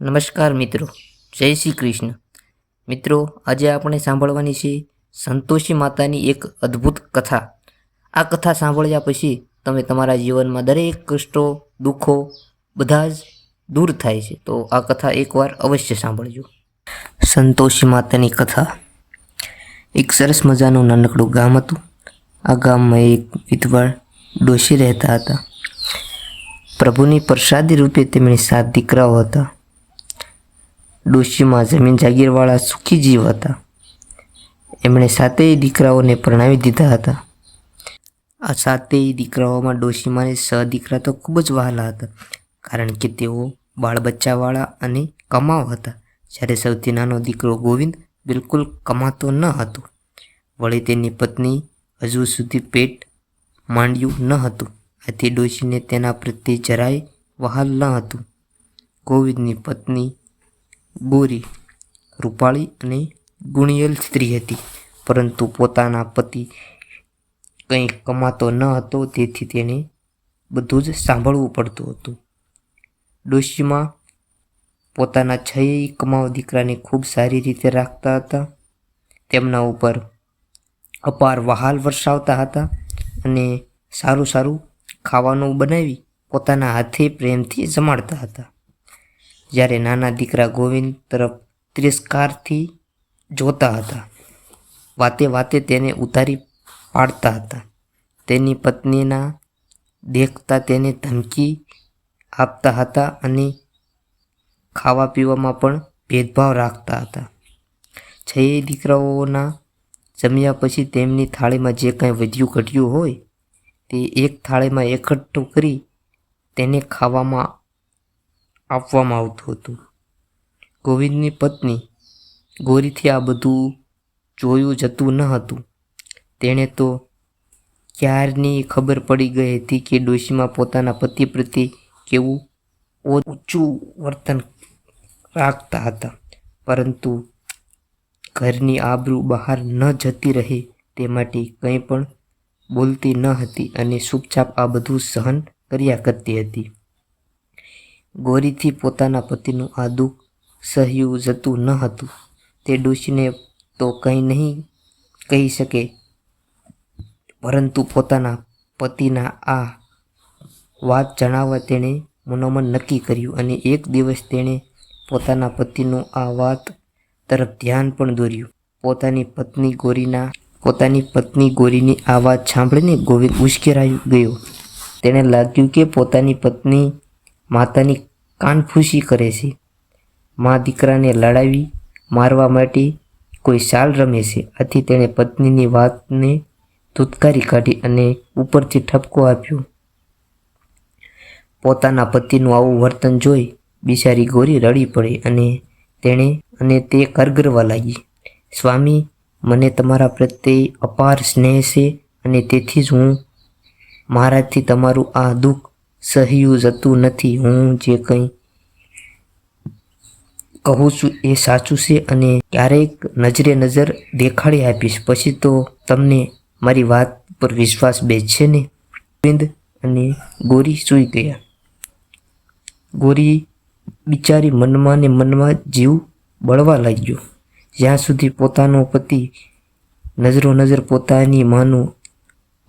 નમસ્કાર મિત્રો. જય શ્રી કૃષ્ણ. મિત્રો, આજે આપણે સાંભળવાની છે સંતોષી માતાની એક અદ્ભુત કથા. આ કથા સાંભળ્યા પછી તમે તમારા જીવનમાં દરેક કષ્ટો, દુઃખો બધા જ દૂર થાય છે. તો આ કથા એકવાર અવશ્ય સાંભળજો. સંતોષી માતાની કથા. એક સરસ મજાનું નાનકડું ગામ હતું. આ ગામમાં એક વિધવા ડોશી રહેતા હતા. પ્રભુની પ્રસાદી રૂપે તેમની સાત દીકરાઓ હતા. ડોશીમાં જમીન જાગીરવાળા સુખી જીવ હતા. એમણે સાતેય દીકરાઓને પરણાવી દીધા હતા. આ સાતેય દીકરાઓમાં ડોશીમાને સહ દીકરા તો ખૂબ જ વહાલા હતા, કારણ કે તેઓ બાળ બચ્ચાવાળા અને કમાવ હતા. જ્યારે સૌથી નાનો દીકરો ગોવિંદ બિલકુલ કમાતો ન હતો. વળી તેની પત્ની હજુ સુધી પેટ માંડ્યું ન હતું. આથી ડોશીને તેના પ્રત્યે જરાય વહાલ ન હતું. ગોવિંદની પત્ની ગોરી રૂપાળી અને ગુણિયલ સ્ત્રી હતી. પરંતુ પોતાના પતિ કંઈ કમાતો ન હતો, તેથી તેને બધું જ સાંભળવું પડતું હતું. ડોશીમાં પોતાના છ કમાવ દીકરાને ખૂબ સારી રીતે રાખતા હતા. તેમના ઉપર અપાર વહાલ વરસાવતા હતા અને સારું સારું ખાવાનું બનાવી પોતાના હાથે પ્રેમથી જમાડતા હતા. જ્યારે નાના દીકરા ગોવિંદ તરફ તિરસ્કારથી જોતા હતા. વાતે વાતે તેને ઉતારી પાડતા હતા. તેની પત્નીના દેખતા તેને ધમકી આપતા હતા અને ખાવા પીવામાં પણ ભેદભાવ રાખતા હતા. છએ દીકરાઓના જમ્યા પછી તેમની થાળીમાં જે કાંઈ વધ્યું ઘટ્યું હોય, તે એક થાળીમાં એકઠું કરી તેને ખાવામાં આપવામાં આવતું હતું. ગોવિંદની પત્ની ગોરીથી આ બધું જોયું જતું ન હતું. તેણે તો ક્યારની ખબર પડી ગઈ હતી કે ડોશીમાં પોતાના પતિ પ્રત્યે કેવું ઊંચું વર્તન રાખતા હતા? પરંતુ ઘરની આબરૂ બહાર ન જતી રહે તે માટે કંઈ પણ બોલતી ન હતી અને ચૂપચાપ આ બધું સહન કર્યા કરતી હતી. ગોરીથી પોતાના પતિનું આ દુઃખ સહ્યું જતું ન હતું. તે ડોશીને તો કંઈ નહીં કહી શકે, પરંતુ પોતાના પતિના આ વાત જણાવવા તેણે મનોમન નક્કી કર્યું અને એક દિવસ તેણે પોતાના પતિનું આ વાત તરફ ધ્યાન પણ દોર્યું. પોતાની પત્ની ગોરીના, પોતાની પત્ની ગોરીની આ વાત સાંભળીને ગોવિંદ ઉશ્કેરાઈ ગયો. તેણે લાગ્યું કે પોતાની પત્ની માતાની કાનફૂસી કરે છે. મા દીકરાને લડાવી મારવા માટે કોઈ શાલ રમે છે. આથી તેણે પત્નીની વાતને ધૂતકારી કાઢી અને ઉપરથી ઠપકો આપ્યો. પોતાના પતિનું આવું વર્તન જોઈ બિચારી ગોરી રડી પડી અને તેણે અને તે કરગરવા લાગી. સ્વામી, મને તમારા પ્રત્યે અપાર સ્નેહ છે અને તેથી જ હું મારાથી તમારું આ દુઃખ સહ્યું જતું નથી. હું જે કંઈ કહું છું એ સાચું છે અને ક્યારેક નજરે નજર દેખાડી આપીશ. પછી તો તમને મારી વાત પર વિશ્વાસ બેસશે ને? ગોવિંદ અને ગોરી સૂઈ ગયા. ગોરી બિચારી મનમાં ને મનમાં જીવ બળવા લાગ્યો. જ્યાં સુધી પોતાનો પતિ નજરો નજર પોતાની માનું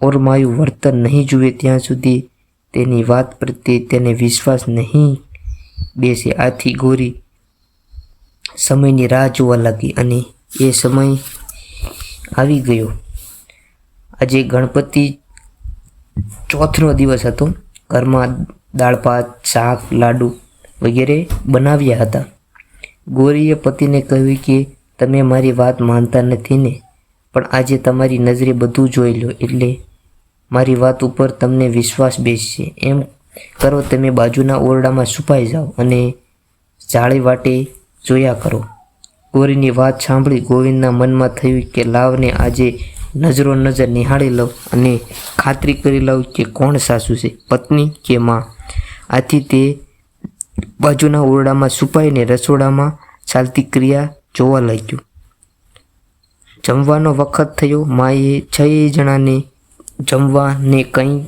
ઓરમાયું વર્તન નહીં જુએ, ત્યાં સુધી તેની વાત પ્રત્યે તેને વિશ્વાસ નહીં બેસે. આથી ગોરી સમયની રાહ જોવા લાગી અને એ સમય આવી ગયો. આજે ગણપતિ ચોથનો દિવસ હતો. ઘરમાં દાળ ભાત શાક, લાડુ વગેરે બનાવ્યા હતા. ગોરીએ પતિને કહ્યું કે, તમે મારી વાત માનતા નથી ને, પણ આજે તમારી નજરે બધું જોઈ લો એટલે મારી વાત ઉપર તમને વિશ્વાસ બેસશે. એમ કરો તમે બાજુના ઓરડામાં છુપાઈ જાઓ અને જાળી વાટે જોયા કરો. ગોરીની વાત સાંભળી ગોવિંદના મનમાં થયું કે લાવને આજે નજરો નજર નિહાળી લઉં અને ખાતરી કરી લઉં કે કોણ સાસુ છે, પત્ની કે માં. આથી તે બાજુના ઓરડામાં છુપાઈને રસોડામાં ચાલતી ક્રિયા જોવા લાગ્યું. જમવાનો વખત થયો. માએ છ જણાને જમવાને કંઈ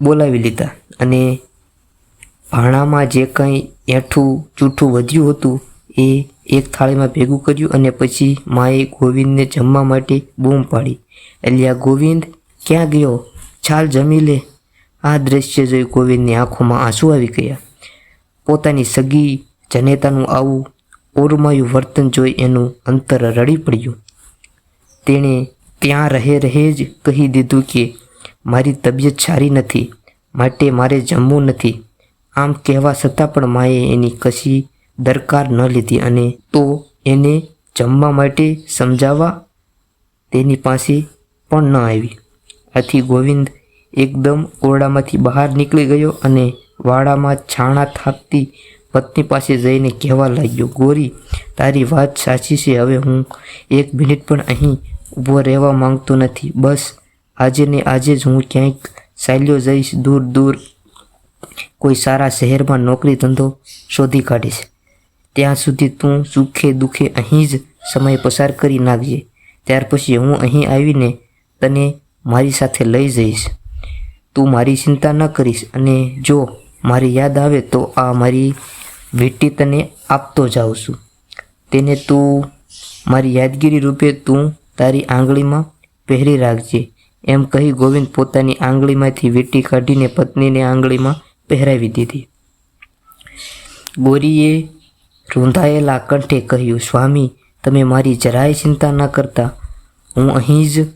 બોલાવી લીધા અને ભાણામાં જે કંઈ એઠું જૂઠું વધ્યું હતું એ એક થાળીમાં ભેગું કર્યું અને પછી માએ ગોવિંદને જમવા માટે બૂમ પાડી. અલ્યા ગોવિંદ, ક્યાં ગયો? છાલ જમી લે. આ દ્રશ્ય જોઈ ગોવિંદની આંખોમાં આંસુ આવી ગયા. પોતાની સગી જનેતાનું આવું ઓરમાયું વર્તન જોઈ એનું અંતર રડી પડ્યું. તેણે ત્યાં રહે રહે જ કહી દીધું કે, મારી તબિયત સારી નથી, માટે મારે જમવું નથી. આમ કહેવા છતાં પણ માએ એની કશી દરકાર ન લીધી અને તો એને જમવા માટે સમજાવવા તેની પાસે પણ ન આવી. આથી ગોવિંદ એકદમ ઓરડામાંથી બહાર નીકળી ગયો અને વાડામાં છાણા થાપતી પત્ની પાસે જઈને કહેવા લાગ્યો, ગોરી, તારી વાત સાચી છે. હવે હું એક મિનિટ પણ અહીં ઊભો રહેવા માંગતો નથી. બસ, આજે ને આજે જ હું ક્યાંક ચાલ્યો જઈશ, દૂર દૂર કોઈ સારા શહેરમાં નોકરી ધંધો શોધી કાઢીશ. ત્યાં સુધી તું સુખે દુઃખે અહીં જ સમય પસાર કરી નાખજે. ત્યાર પછી હું અહીં આવીને તને મારી સાથે લઈ જઈશ. તું મારી ચિંતા ન કરીશ અને જો મારી યાદ આવે તો આ મારી વીટી તને આપતો જાઉં છું. તેને તું મારી યાદગીરી રૂપે તું તારી આંગળીમાં પહેરી રાખજે. એમ કહી ગોવિંદ પોતાની આંગળીમાંથી વીંટી કાઢીને પત્નીને આંગળીમાં પહેરાવી દીધી. ગોરીએ રૂંધાયેલા કંઠે કહ્યું, સ્વામી, તમે મારી જરાય ચિંતા ન કરતા. હું અહીં જ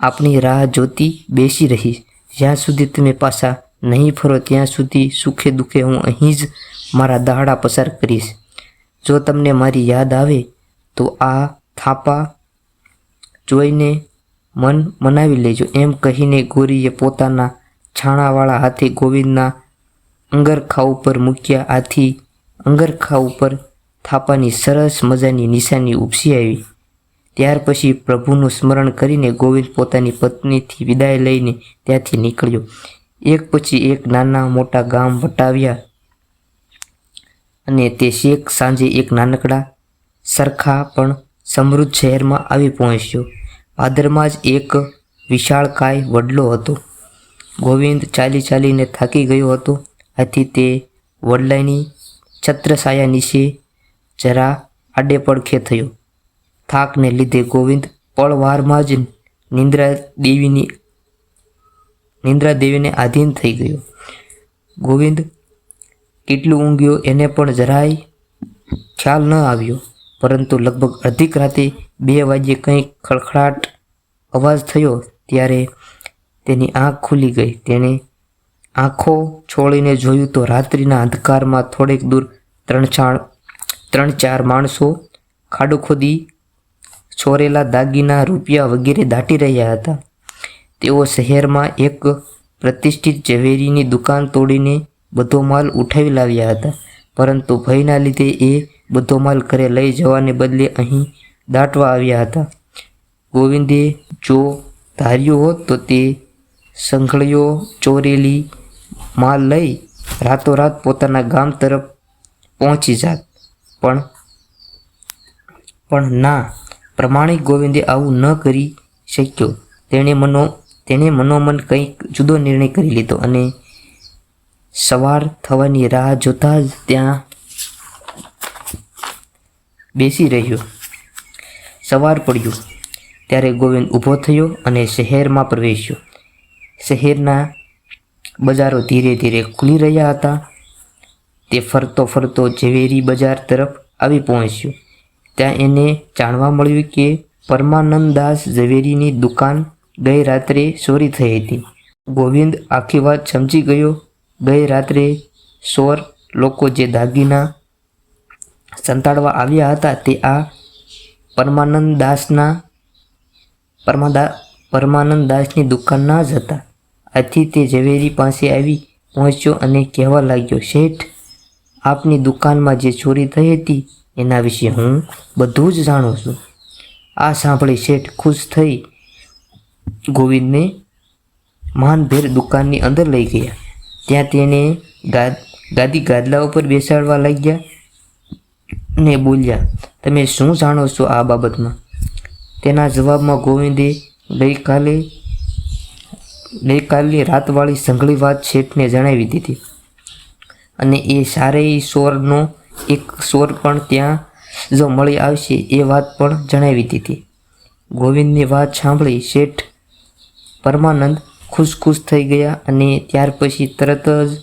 આપણી રાહ જોતી બેસી રહીશ. જ્યાં સુધી તમે પાછા નહીં ફરો, ત્યાં સુધી સુખે દુઃખે હું અહીં જ મારા દહાડા પસાર કરીશ. જો તમને મારી યાદ આવે, તો આ થાપા જોઈને મન મનાવી લેજો. એમ કહીને ગોરીએ પોતાના છાણાવાળા હાથે ગોવિંદના અંગરખા ઉપર મૂક્યા. આથી અંગરખા ઉપર થાપાની સરસ મજાની નિશાની ઉપસી આવી. ત્યાર પછી પ્રભુનું સ્મરણ કરીને ગોવિંદ પોતાની પત્નીથી વિદાય લઈને ત્યાંથી નીકળ્યો. એક પછી એક નાના મોટા ગામ વટાવ્યા અને તે શેખ સાંજે એક નાનકડા સરખા પણ સમૃદ્ધ શહેરમાં આવી પહોંચ્યો. પાદરમાં જ એક વિશાળકાય વડલો હતો. ગોવિંદ ચાલી ચાલીને થાકી ગયો હતો. આથી તે વડલાની છત્રછાયા નીચે જરા આડે પડખે થયો. થાકને લીધે ગોવિંદ પળવારમાં જ નિંદ્રા દેવીની નિંદ્રા દેવીને આધીન થઈ ગયો. ગોવિંદ કેટલું ઊંઘ્યો એને પણ જરાય ખ્યાલ ન આવ્યો. પરંતુ લગભગ અધિક રાતે બે વાગ્યે કંઈક ખડખડાટ અવાજ થયો ત્યારે તેની આંખ ખુલી ગઈ. તેણે આંખો છોડીને જોયું તો રાત્રિના અંધકારમાં થોડેક દૂર ત્રણ ચાર ત્રણ ચાર માણસો ખાડો ખોદી છોરેલા દાગીના, રૂપિયા વગેરે દાટી રહ્યા હતા. તેઓ શહેરમાં એક પ્રતિષ્ઠિત ઝવેરીની દુકાન તોડીને બધો માલ ઉઠાવી લાવ્યા હતા, પરંતુ ભયના લીધે એ બધો માલ ઘરે લઈ જવાને બદલે અહીં દાટવા આવ્યા હતા. ગોવિંદે જો ધાર્યું હોત તો તે સંઘળીઓ ચોરેલી માલ લઈ રાતોરાત પોતાના ગામ તરફ પહોંચી જાત. પણ પણ ના, પ્રમાણિક ગોવિંદે આવું ન કરી શક્યો. તેણે મનો, તેણે મનોમન કંઈક જુદો નિર્ણય કરી લીધો અને સવાર થવાની રાહ જોતાં જ ત્યાં બેસી રહ્યો. સવાર પડ્યું. ત્યારે ગોવિંદ ઊભો થયો અને શહેરમાં પ્રવેશ્યો. શહેરના બજારો ધીરે ધીરે ખુલી રહ્યા હતા. તે ફરતો ફરતો ઝવેરી બજાર તરફ આવી પહોંચ્યો. ત્યાં એને જાણવા મળ્યું કે પરમાનંદદાસ ઝવેરીની દુકાન ગઈ રાત્રે ચોરી થઈ હતી. ગોવિંદ આખી વાત સમજી ગયો. ગઈ રાત્રે ચોર લોકો જે દાગીના સંતાડવા આવ્યા હતા તે આ પરમાનંદ દાસના પરમાદા પરમાનંદ દાસની દુકાનના જ હતા. આથી તે ઝવેરી પાસે આવી પહોંચ્યો અને કહેવા લાગ્યો, શેઠ, આપની દુકાનમાં જે ચોરી થઈ હતી એના વિશે હું બધું જ જાણું છું. આ સાંભળી શેઠ ખુશ થઈ ગોવિંદને માનભેર દુકાનની અંદર લઈ ગયા. ત્યાં તેને ગાદ, ગાદી ગાદલા ઉપર બેસાડવા લાગ્યા. ને બોલ્યા, તમે શું જાણો છો આ બાબતમાં? તેના જવાબમાં ગોવિંદે ગઈકાલે, ગઈકાલની રાતવાળી સંઘળી વાત શેઠને જણાવી દીધી. અને એ સારેય સ્વરનો એક સ્વર પણ ત્યાં જો મળી આવશે એ વાત પણ જણાવી દીધી. ગોવિંદની વાત સાંભળી શેઠ પરમાનંદ ખુશ ખુશ થઈ ગયા અને ત્યાર પછી તરત જ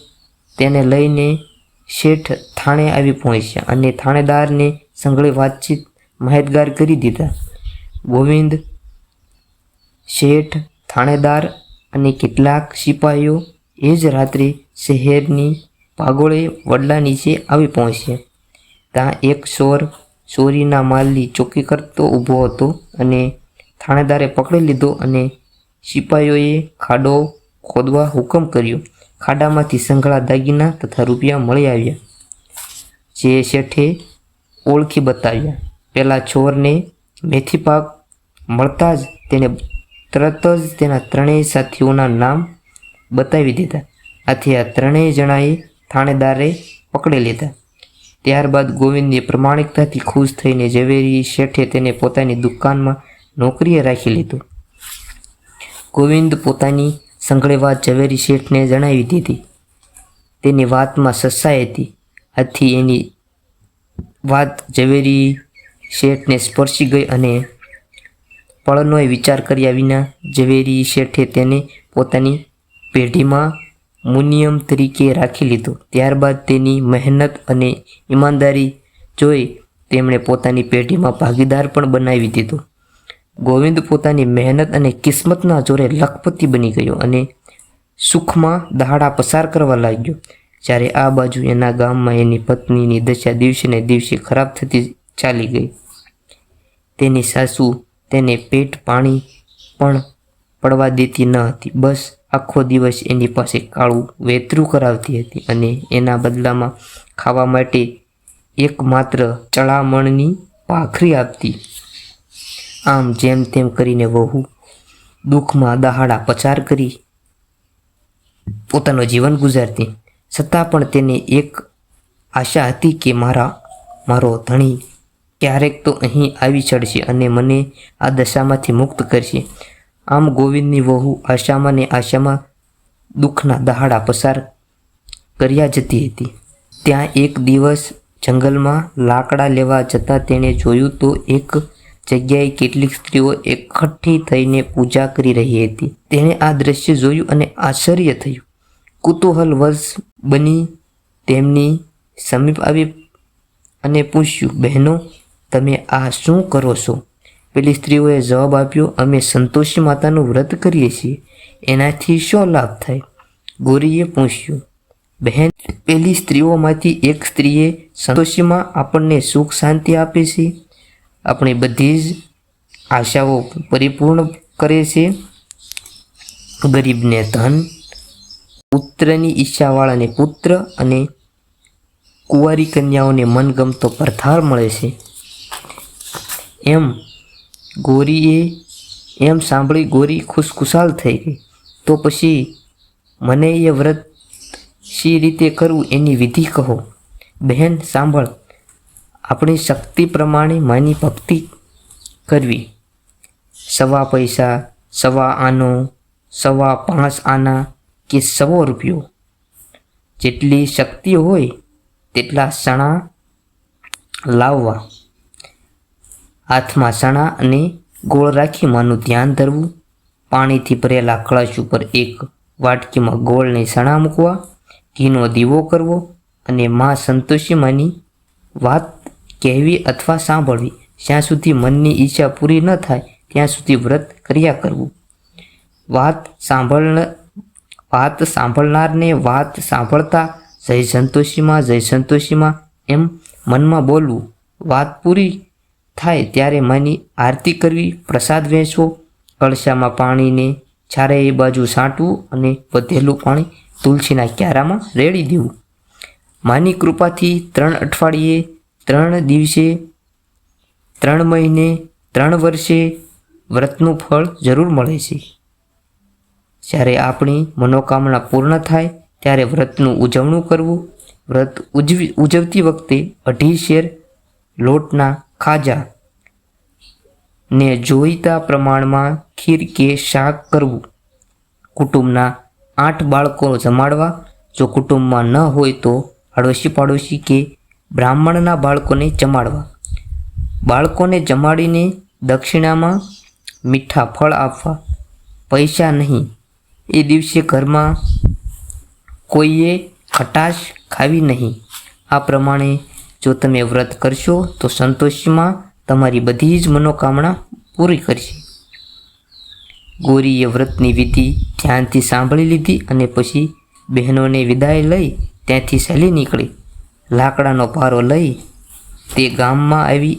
તેને લઈને શેઠ થાણે આવી પહોંચ્યા અને થાણેદારને સંગળે વાતચીત માહિતગાર કરી દીધા. ગોવિંદ શેઠ, થાણેદાર અને કેટલાક સિપાહીઓ એ જ રાત્રે શહેરની પાગોળે વડલા નીચે આવી પહોંચ્યા. ત્યાં એક ચોર ચોરીના માલની ચોકી કરતો ઊભો હતો અને થાણેદારે પકડી લીધો અને સિપાહીઓએ ખાડો ખોદવા હુકમ કર્યો. ખાડામાંથી સંઘળા દાગીના તથા રૂપિયા મળી આવ્યા. જે શેઠે ઓળખી બતાવ્યા. પેલા ચોરને મેથી પાક મળતા જ તેને તરત જ તેના ત્રણેય સાથીઓના નામ બતાવી દીધા. આથી આ ત્રણેય જણાએ થાણેદારે પકડી લીધા. ત્યારબાદ ગોવિંદની પ્રમાણિકતાથી ખુશ થઈને ઝવેરી શેઠે તેને પોતાની દુકાનમાં નોકરીએ રાખી લીધો. ગોવિંદ પોતાની સંકળે વાત ઝવેરી શેઠને જણાવી દીધી. તેની વાતમાં સસાઈ હતી. આથી એની વાત ઝવેરી શેઠને સ્પર્શી ગઈ અને પળનોય વિચાર કર્યા વિના ઝવેરી શેઠે તેને પોતાની પેઢીમાં મુનિયમ તરીકે રાખી લીધો. ત્યારબાદ તેની મહેનત અને ઈમાનદારી જોઈ તેમણે પોતાની પેઢીમાં ભાગીદાર પણ બનાવી દીધો. ગોવિંદ પોતાની મહેનત અને કિસ્મતના જોરે લખપતિ બની ગયો અને સુખમાં દહાડા પસાર કરવા લાગ્યો. જ્યારે આ બાજુ એના ગામમાં એની પત્નીની દશા દિવસે ને દિવસે ખરાબ થતી ચાલી ગઈ. તેની સાસુ તેને પેટ પાણી પણ પડવા દેતી ન હતી. બસ આખો દિવસ એની પાસે કાળું વેતરું કરાવતી હતી અને એના બદલામાં ખાવા માટે એકમાત્ર ચળામણની પાખરી આપતી. આમ જેમ તેમ કરીને વહુ દુઃખમાં દહાડા પચાર કરી પોતાનું જીવન ગુજારતી. છતાં પણ તેને એક આશા હતી કે મારા, મારો ધણી ક્યારેક તો અહીં આવી ચડશે અને મને આ દશામાંથી મુક્ત કરશે. આમ ગોવિંદની વહુ આશામાં ને આશામાં દુઃખના દહાડા પસાર કર્યા જતી હતી. ત્યાં એક દિવસ જંગલમાં લાકડા લેવા જતાં તેણે જોયું તો એક જગ્યાએ કેટલીક સ્ત્રીઓ એકઠી થઈને પૂજા કરી રહી હતી. તેણે આ દ્રશ્ય જોયું અને આશ્ચર્ય થયું. કુતૂહલવશ બની તેમની સમીપ આવી અને પૂછ્યું, બહેનો, તમે આ શું કરો છો? પેલી સ્ત્રીઓએ જવાબ આપ્યો, અમે સંતોષી માતાનું વ્રત કરીએ છીએ. એનાથી શું લાભ થાય? ગોરીએ પૂછ્યું, બહેન, પેલી સ્ત્રીઓમાંથી એક સ્ત્રીએ સંતોષીમાં આપણને સુખ શાંતિ આપે છે? આપણી બધી જ આશાઓ પરિપૂર્ણ કરે છે? ગરીબને ધન પુત્રની ઈચ્છાવાળાને પુત્ર અને કુંવારી કન્યાઓને મનગમતો પરથાર મળે છે. એમ ગોરીએ એમ સાંભળી ગોરી ખુશખુશાલ થઈ ગઈ. તો પછી મને એ વ્રત શી રીતે કરવું એની વિધિ કહો. બહેન સાંભળ, આપણી શક્તિ પ્રમાણે માની ભક્તિ કરવી. સવા પૈસા, સવા આનો, સવા પાંચ આના કે સવો રૂપિયો. જેટલી શક્તિ હોય તેટલા સણા લાવવા. હાથમાં સણા અને ગોળ રાખી માનું ધ્યાન ધરવું. પાણીથી ભરેલા કળશ ઉપર એક વાટકીમાં ગોળને સણા મૂકવા, ઘીનો દીવો કરવો અને મા સંતોષી માની વાત કહેવી અથવા સાંભળવી. જ્યાં સુધી મનની ઈચ્છા પૂરી ન થાય, ત્યાં સુધી વ્રત કર્યા કરવું. વાત સાંભળ વાત સાંભળનારને વાત સાંભળતા, જય સંતોષીમાં જય સંતોષીમાં, એમ મનમાં બોલવું. વાત પૂરી થાય ત્યારે માની આરતી કરવી, પ્રસાદ વહેંચવો કળશામાં પાણીને ચારેય બાજુ છાંટવું અને વધેલું પાણી તુલસીના ક્યારામાં રેડી દેવું. માની કૃપાથી ત્રણ અઠવાડિયે, ત્રણ દિવસે, ત્રણ મહિને, ત્રણ વર્ષે વ્રતનું ફળ જરૂર મળે છે. જ્યારે આપણી મનોકામના પૂર્ણ થાય, ત્યારે વ્રતનું ઉજવણું કરવું. વ્રત ઉજવી, ઉજવતી વખતે અઢી શેર લોટના ખાજા ને જોઈતા પ્રમાણમાં ખીર કે શાક કરવું. કુટુંબના આઠ બાળકો જમાડવા. જો કુટુંબમાં ન હોય તો આડોશી પાડોશી કે બ્રાહ્મણના બાળકોને જમાડવા. બાળકોને જમાડીને દક્ષિણામાં મીઠા ફળ આપવા. પૈસા નહીં. એ દિવસે ઘરમાં કોઈએ ખટાશ ખાવી નહીં. આ પ્રમાણે જો તમે વ્રત કરશો, તો સંતોષમાં તમારી બધી જ મનોકામના પૂરી કરશે. ગોરીએ વ્રતની વિધિ ધ્યાનથી સાંભળી લીધી અને પછી બહેનોને વિદાય લઈ ત્યાંથી સહેલી નીકળી. લાકડાનો પારો લઈ તે ગામમાં આવી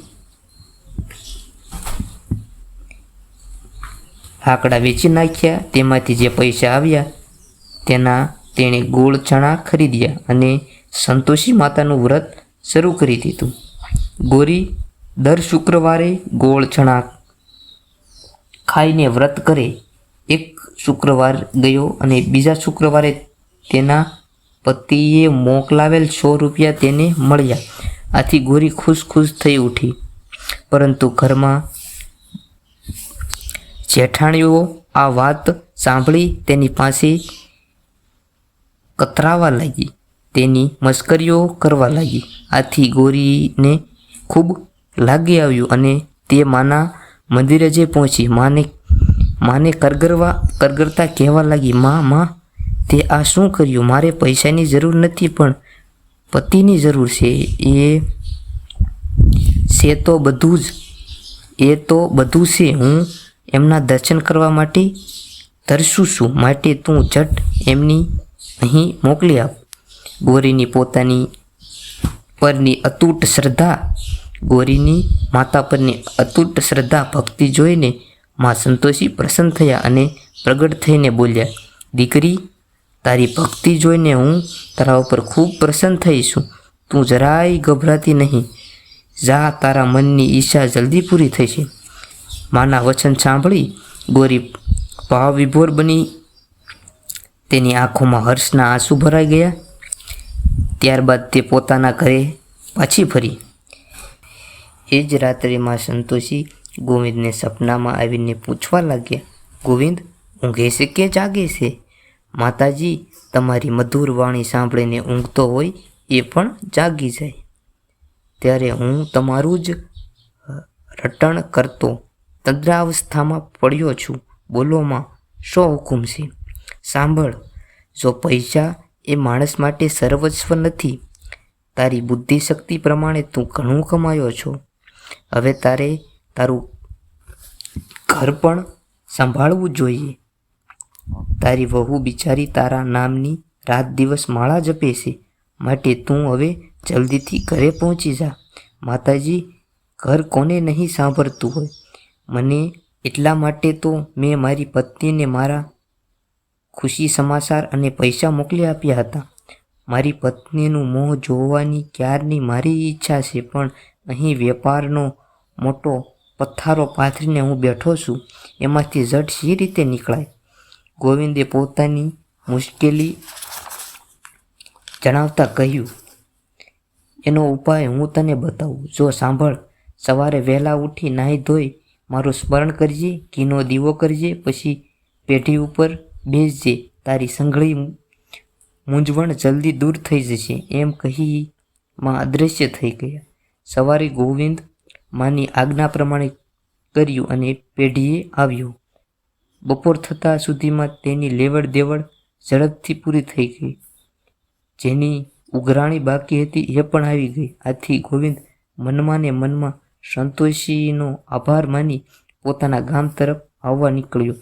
લાકડા વેચી નાખ્યા, તેમાંથી જે પૈસા આવ્યા, તેના તેણે ગોળ ચણા ખરીદ્યા અને સંતોષી માતાનું વ્રત શરૂ કરી દીધું. ગોરી દર શુક્રવારે ગોળ ચણા ખાઈને વ્રત કરે. એક શુક્રવાર ગયો અને બીજા શુક્રવારે તેના પતિએ મોકલાવેલ સો રૂપિયા તેને મળ્યા. આથી ગોરી ખુશ ખુશ થઈ ઉઠી. પરંતુ ઘરમાં જેઠાણીઓ આ વાત સાંભળી તેની પાસે કતરાવા લાગી. તેની મસ્કરીઓ કરવા લાગી. આથી ગોરીને ખૂબ લાગી આવ્યું અને તે માના મંદિરે જે પહોંચી. માને માને કરગરવા, કરગરતા કહેવા લાગી, માં માં, તે આ શું કર્યું? મારે પૈસાની જરૂર નથી, પણ પતિની જરૂર છે. એ, છે તો બધું જ, એ તો બધું છે. હું એમના દર્શન કરવા માટે તરસું છું. માટે તું ઝટ એમની અહીં મોકલી આપ. ગોરીની પોતાની પરની અતૂટ શ્રદ્ધા ગોરીની માતા પરની અતૂટ શ્રદ્ધા ભક્તિ જોઈને માં સંતોષી પ્રસન્ન થયા અને પ્રગટ થઈને બોલ્યા, દીકરી, તારી ભક્તિ જોઈને હું તારા ઉપર ખૂબ પ્રસન્ન થઈ છું. તું જરાય ગભરાતી નહીં. જા, તારા મનની ઈચ્છા જલ્દી પૂરી થશે માના વચન સાંભળી ગોરી ભાવ વિભોર બની. તેની આંખોમાં હર્ષના આંસુ ભરાઈ ગયા. ત્યારબાદ તે પોતાના ઘરે પાછી ફરી. એ જ રાત્રિમાં સંતોષી ગોવિંદને સપનામાં આવીને પૂછવા લાગ્યા, ગોવિંદ, ઊંઘે છે કે જાગે છે? માતાજી, તમારી મધુર વાણી સાંભળીને ઊંઘતો હોય એ પણ જાગી જાય. ત્યારે હું તમારું જ રટણ કરતો તદ્રાવસ્થામાં પડ્યો છું. બોલોમાં શો હુકુમ છે? સાંભળ, જો પૈસા એ માણસ માટે સર્વસ્વ નથી, તારી બુદ્ધિ શક્તિ પ્રમાણે તું ઘણું કમાયો છો. હવે તારે તારું ઘર પણ સંભાળવું જોઈએ. તારી વહુ બિચારી તારા નામની રાત દિવસ માળા જપે છે. માટે તું હવે જલ્દીથી ઘરે પહોંચી જા. માતાજી, ઘર કોને નહીં સાંભળતું હોય? મને એટલા માટે તો મેં મારી પત્નીને મારા ખુશી સમાચાર અને પૈસા મોકલી આપ્યા હતા. મારી પત્નીનું મોં જોવાની ક્યારની મારી ઈચ્છા છે, પણ અહીં વેપારનો મોટો પથ્થારો પાથરીને હું બેઠો છું. એમાંથી ઝટ સી રીતે નીકળાય? ગોવિંદે પોતાની મુશ્કેલી જણાવતા કહ્યું, એનો ઉપાય હું તને બતાવું. જો સાંભળ, સવારે વહેલા ઉઠી નાહી ધોઈ મારું સ્મરણ કરજે, ઘીનો દીવો કરજે, પછી પેઢી ઉપર બેસજે. તારી સંઘળી મૂંઝવણ જલ્દી દૂર થઈ જશે. એમ કહી માં અદૃશ્ય થઈ ગયા. સવારે ગોવિંદ માની આજ્ઞા પ્રમાણે કર્યું અને પેઢીએ આવ્યું. બપોર થતાં સુધીમાં તેની લેવડ દેવડ ઝડપથી પૂરી થઈ ગઈ. જેની ઉઘરાણી બાકી હતી એ પણ આવી ગઈ. આથી ગોવિંદ મનમાં ને મનમાં સંતોષીનો આભાર માની પોતાના ગામ તરફ આવવા નીકળ્યો.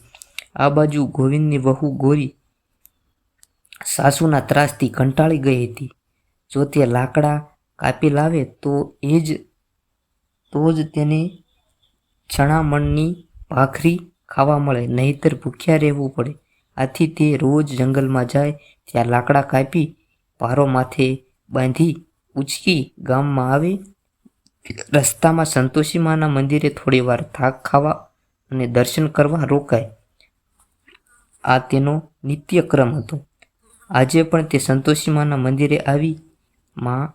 આ બાજુ ગોવિંદની વહુ ગોરી સાસુના ત્રાસથી કંટાળી ગઈ હતી. જો તે લાકડા કાપી લાવે તો એ જ, તો જ તેને છણામણની ભાખરી ખાવા મળે, નહીતર ભૂખ્યા રહેવું પડે. આથી તે રોજ જંગલમાં જાય, ત્યાં લાકડા કાપી પારો માથે બાંધી ઉચકી ગામમાં આવે રસ્તામાં સંતોષી માના મંદિરે થોડી વાર થાક ખાવા અને દર્શન કરવા રોકાય આ તેનો નિત્યક્રમ હતો. આજે પણ તે સંતોષી માના મંદિરે આવી માં,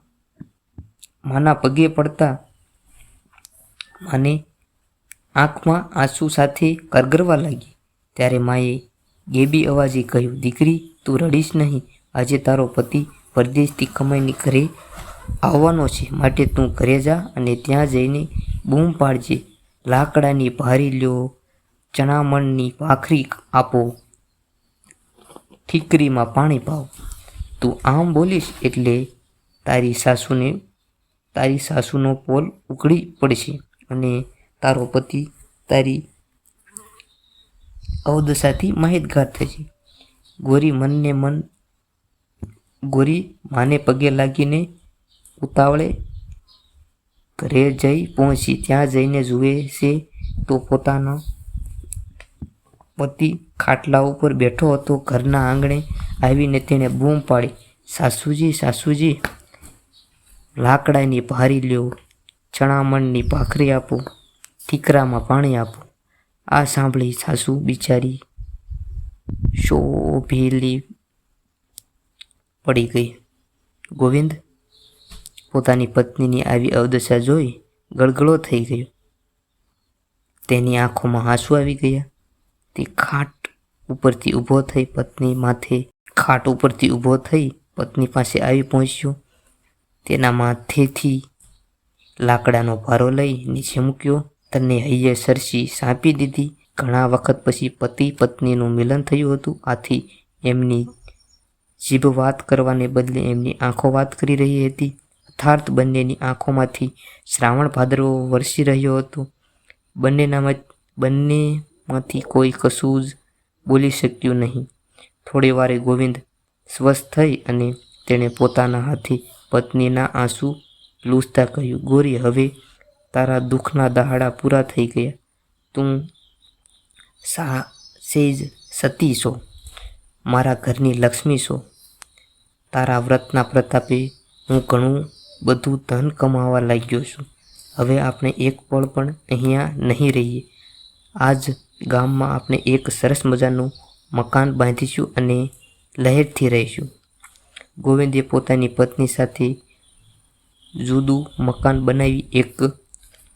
માના પગે પડતા માને આંખમાં આંસુ સાથે કરગરવા લાગી. ત્યારે માએ ગેબી અવાજે કહ્યું, દીકરી, તું રડીશ નહીં. આજે તારો પતિ પરદેશથી કમાઈને ઘરે આવવાનો છે. માટે તું ઘરે જા અને ત્યાં જઈને બૂમ પાડજે. લાકડાની ભારી લ્યો, ચણામણની ભાખરી આપો, ઠીકરીમાં પાણી પાવ. તું આમ બોલીશ એટલે તારી સાસુને, તારી સાસુનો પોલ ઉકળી પડશે અને તારો પતિ તારી અવદશાથી માહિતગાર થશે. ગોરી મનને મન, ગોરી માને પગે લાગીને ઉતાવળે ઘરે જઈ પહોંચી. ત્યાં જઈને જુએ છે તો પોતાનો પતિ ખાટલા ઉપર બેઠો હતો. ઘરના આંગણે આવીને તેણે બૂમ પાડી. સાસુજી સાસુજી, લાકડાની ભારી લ્યો. ચણામણની ભાખરી આપો. ઠીકરામાં પાણી આપો. આ સાંભળી સાસુ બિચારી શોભેલી પડી ગઈ. ગોવિંદ પોતાની પત્નીની આવી અવદશા જોઈ ગળગળો થઈ ગયો. તેની આંખોમાં આંસુ આવી ગયા. તે ખાટ ઉપરથી ઊભો થઈ પત્ની માથે, ખાટ ઉપરથી ઊભો થઈ પત્ની પાસે આવી પહોંચ્યો. તેના માથેથી લાકડાનો ભારો લઈ નીચે મૂક્યો. તને હૈયે સરસી સાંપી દીધી. ઘણા વખત પછી પતિ પત્નીનું મિલન થયું હતું. આથી એમની જીભ વાત કરવાને બદલે એમની આંખો વાત કરી રહી હતી. અર્થાત બંનેની આંખોમાંથી શ્રાવણ ભાદરવો વરસી રહ્યો હતો. બંનેનામાં બંનેમાંથી કોઈ કશું જ બોલી શક્યું નહીં. થોડી વારે ગોવિંદ સ્વસ્થ થઈ અને તેણે પોતાના હાથે પત્નીના આંસુ લૂસતા કહ્યું, ગોરી, હવે તારા દુઃખના દહાડા પૂરા થઈ ગયા. તું સા, સેજ સતી છો. મારા ઘરની લક્ષ્મી છો. તારા વ્રતના પ્રતાપે હું ઘણું બધું ધન કમાવા લાગ્યો છું. હવે આપણે એક પળ પણ અહીંયા નહીં રહીએ. આજ ગામમાં આપણે એક સરસ મજાનું મકાન બાંધીશું અને લહેરથી રહીશું. ગોવિંદે પોતાની પત્ની સાથે જુદું મકાન બનાવી એક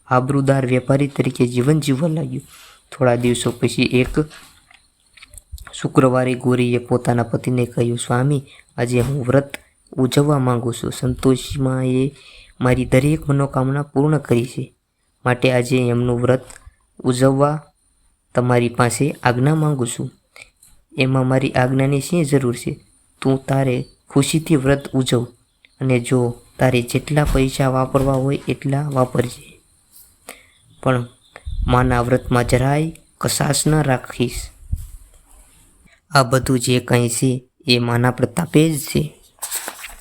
આબરૂદાર વેપારી તરીકે જીવન જીવવા લાગ્યું. થોડા દિવસો પછી એક શુક્રવારે ગોરીએ પોતાના પતિને કહ્યું, સ્વામી, આજે હું વ્રત ઉજવવા માંગુ છું. સંતોષીમાં એ મારી દરેક મનોકામના પૂર્ણ કરી છે. માટે આજે એમનું વ્રત ઉજવવા તમારી પાસે આજ્ઞા માંગુ છું. એમાં મારી આજ્ઞાની શી જરૂર છે? તું તારે ખુશીથી વ્રત ઉજવ અને જો તારે જેટલા પૈસા વાપરવા હોય એટલા વાપરજે. પણ માના વ્રતમાં જરાય કશાશ ન રાખીશ. આ બધું જે કંઈ છે એ માના પ્રતાપે જ છે.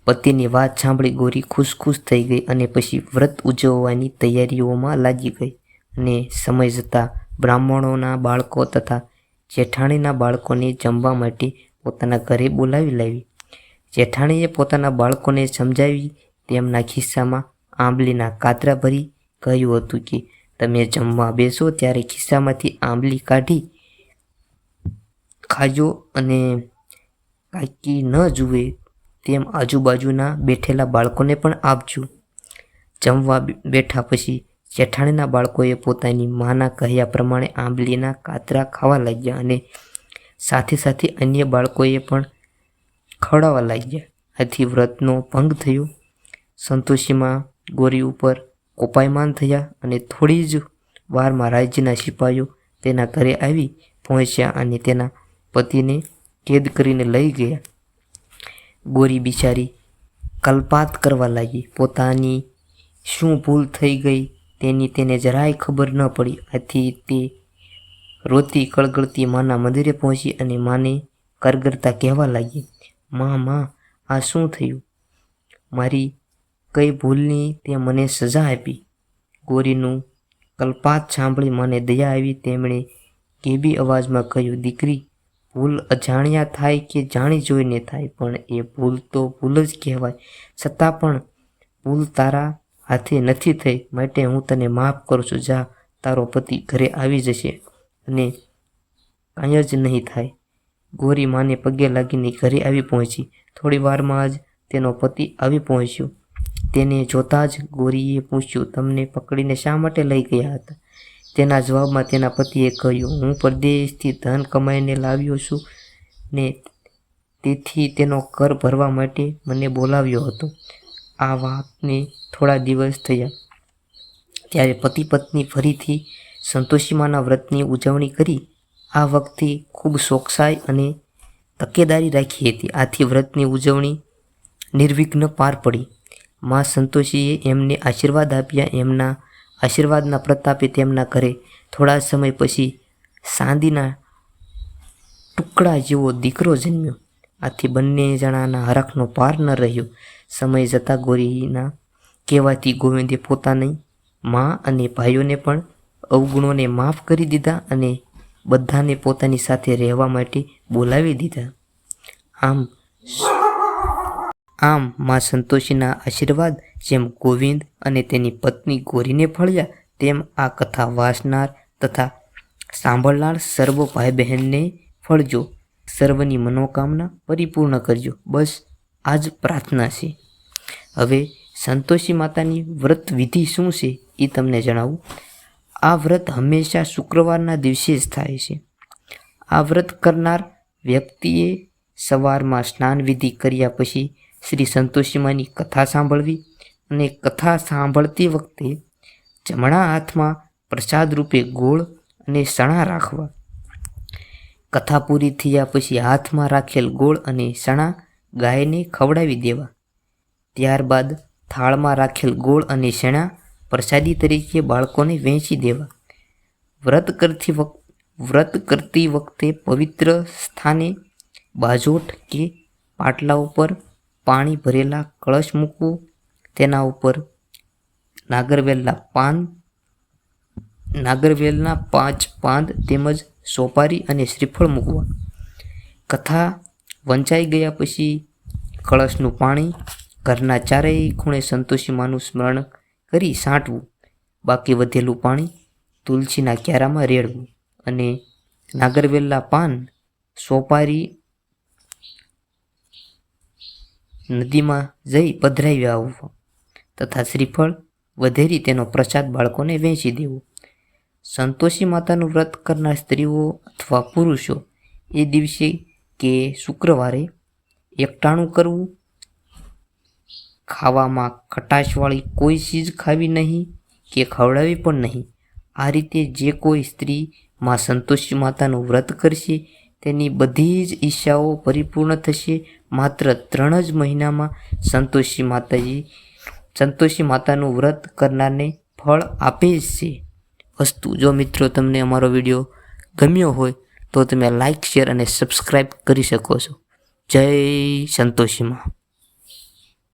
પતિની વાત સાંભળી ગોરી ખુશ ખુશ થઈ ગઈ અને પછી વ્રત ઉજવવાની તૈયારીઓમાં લાગી ગઈ. અને સમય જતાં બ્રાહ્મણોના બાળકો તથા જેઠાણીના બાળકોને જમવા માટે પોતાના ઘરે બોલાવી લાવી. જેઠાણીએ પોતાના બાળકોને સમજાવી તેમના ખિસ્સામાં આંબલીના કાતરા ભરી કહ્યું હતું કે, તમે જમવા બેસો ત્યારે ખિસ્સામાંથી આંબલી કાઢી ખાજો અને કાંઈકી ન જુએ તેમ આજુબાજુના બેઠેલા બાળકોને પણ આપજો. જમવા બેઠા પછી જેઠાણીના બાળકોએ પોતાની માના કહ્યા પ્રમાણે આંબલીના કાતરા ખાવા લાગ્યા અને સાથે સાથે અન્ય બાળકોએ પણ ખવડાવવા લાગ્યા. આથી વ્રતનો ભંગ થયો. સંતોષીમાં ગોરી ઉપર કોપાયમાન થયા અને થોડી જ વારમાં રાજ્યના સિપાહીઓ તેના ઘરે આવી પહોંચ્યા અને તેના પતિને કેદ કરીને લઈ ગયા. ગોરી બિચારી કલ્પાત કરવા લાગી. પોતાની શું ભૂલ થઈ ગઈ તેની તેને જરાય ખબર ન પડી. આથી તે રોતી કળગળતી માના મંદિરે પહોંચી અને માને કરગરતા કહેવા લાગી, માં માં, આ શું થયું? મારી કઈ ભૂલની તે મને સજા આપી. ગોરીનું કલ્પાત સાંભળી મને દયા આવી. તેમણે કેબી અવાજમાં કહ્યું, દીકરી ભૂલ અજાણ્યા થાય કે જાણી જોઈને થાય, પણ એ ભૂલ તો ભૂલ જ કહેવાય. છતાં પણ ભૂલ તારા હાથે નથી થઈ, માટે હું તને માફ કરું છું. જા, તારો પતિ ઘરે આવી જશે અને કાંઈ જ નહીં થાય. ગોરી માને પગે લાગીને ઘરે આવી પહોંચી. થોડી વારમાં જ તેનો પતિ આવી પહોંચ્યો. તેને જોતાં જ ગોરીએ પૂછ્યું, તમને પકડીને શા માટે લઈ ગયા હતા? તેના જવાબમાં તેના પતિએ કહ્યું, હું પરદેશથી ધન કમાઈને લાવ્યો છું ને તેથી તેનો કર ભરવા માટે મને બોલાવ્યો હતો. આ વાતને થોડા દિવસ થયા. ત્યારે પતિ પત્ની ફરીથી સંતોષીમાના વ્રતની ઉજવણી કરી. આ વખતે ખૂબ ચોકસાઈ અને તકેદારી રાખી હતી. આથી વ્રતની ઉજવણી નિર્વિઘ્ન પાર પડી. માં સંતોષીએ એમને આશીર્વાદ આપ્યા. એમના આશીર્વાદના પ્રતાપે તેમના ઘરે થોડા સમય પછી સાંદીના ટુકડા જેવો દીકરો જન્મ્યો. આથી બંને જણાના હરખનો પાર ન રહ્યો. સમય જતાં ગોરીના કહેવાથી ગોવિંદે પોતાની મા અને ભાઈઓને પણ અવગુણોને માફ કરી દીધા અને બધાને પોતાની સાથે રહેવા માટે બોલાવી દીધા. આમ આમ માં સંતોષીના આશીર્વાદ, જેમ ગોવિંદ અને તેની પત્ની ગોરીને ફળ્યા, તેમ આ કથા વાંચનાર તથા સાંભળનાર સર્વ ભાઈ બહેનને ફળજો. સર્વની મનોકામના પરિપૂર્ણ કરજો. બસ આ જ પ્રાર્થના છે. હવે સંતોષી માતાની વ્રત વિધિ શું છે એ તમને જણાવું. આ વ્રત હંમેશા શુક્રવારના દિવસે જ થાય છે. આ વ્રત કરનાર વ્યક્તિએ સવારમાં સ્નાન વિધિ કર્યા પછી શ્રી સંતોષીમાની કથા સાંભળવી અને કથા સાંભળતી વખતે જમણા હાથમાં પ્રસાદ રૂપે ગોળ અને સણા રાખવા. કથા પૂરી થયા પછી હાથમાં રાખેલ ગોળ અને સણા ગાયને ખવડાવી દેવા. ત્યારબાદ થાળમાં રાખેલ ગોળ અને શેણા પ્રસાદી તરીકે બાળકોને વહેંચી દેવા. વ્રત કરતી વખ, વ્રત કરતી વખતે પવિત્ર સ્થાને બાજોઠ કે પાટલા ઉપર પાણી ભરેલા કળશ મૂકવું, તેના ઉપર નાગરવેલના પાન નાગરવેલના પાંચ પાંદ તેમજ સોપારી અને શ્રીફળ મૂકવા કથા વંચાઈ ગયા પછી કળશનું પાણી ઘરના ચારેય ખૂણે સંતોષીમાનું સ્મરણ કરી સાંટવું બાકી વધેલું પાણી તુલસીના ક્યારામાં રેડવું અને નાગરવેલના પાન સોપારી નદીમાં જઈ પધરાવી આવવો તથા શ્રીફળ વધેરી તેનો પ્રસાદ બાળકોને વહેંચી દેવો. સંતોષી માતાનું વ્રત કરનાર સ્ત્રીઓ અથવા પુરુષો એ દિવસે કે શુક્રવારે એકટાણું કરવું, ખાવામાં ખટાશવાળી કોઈ ચીજ ખાવી નહીં કે ખવડાવી પણ નહીં. આ રીતે જે કોઈ સ્ત્રી માં સંતોષી માતાનું વ્રત કરશે તેની બધી જ ઈચ્છાઓ પરિપૂર્ણ થશે માત્ર ત્રણ જ મહિનામાં સંતોષી માતાજી, સંતોષી માતાનું વ્રત કરનારને ફળ આપે છે. વસ્તુ, જો મિત્રો તમને અમારો વીડિયો ગમ્યો હોય, તો તમે લાઇક શેર અને સબસ્ક્રાઈબ કરી શકો છો. જય સંતોષીમાં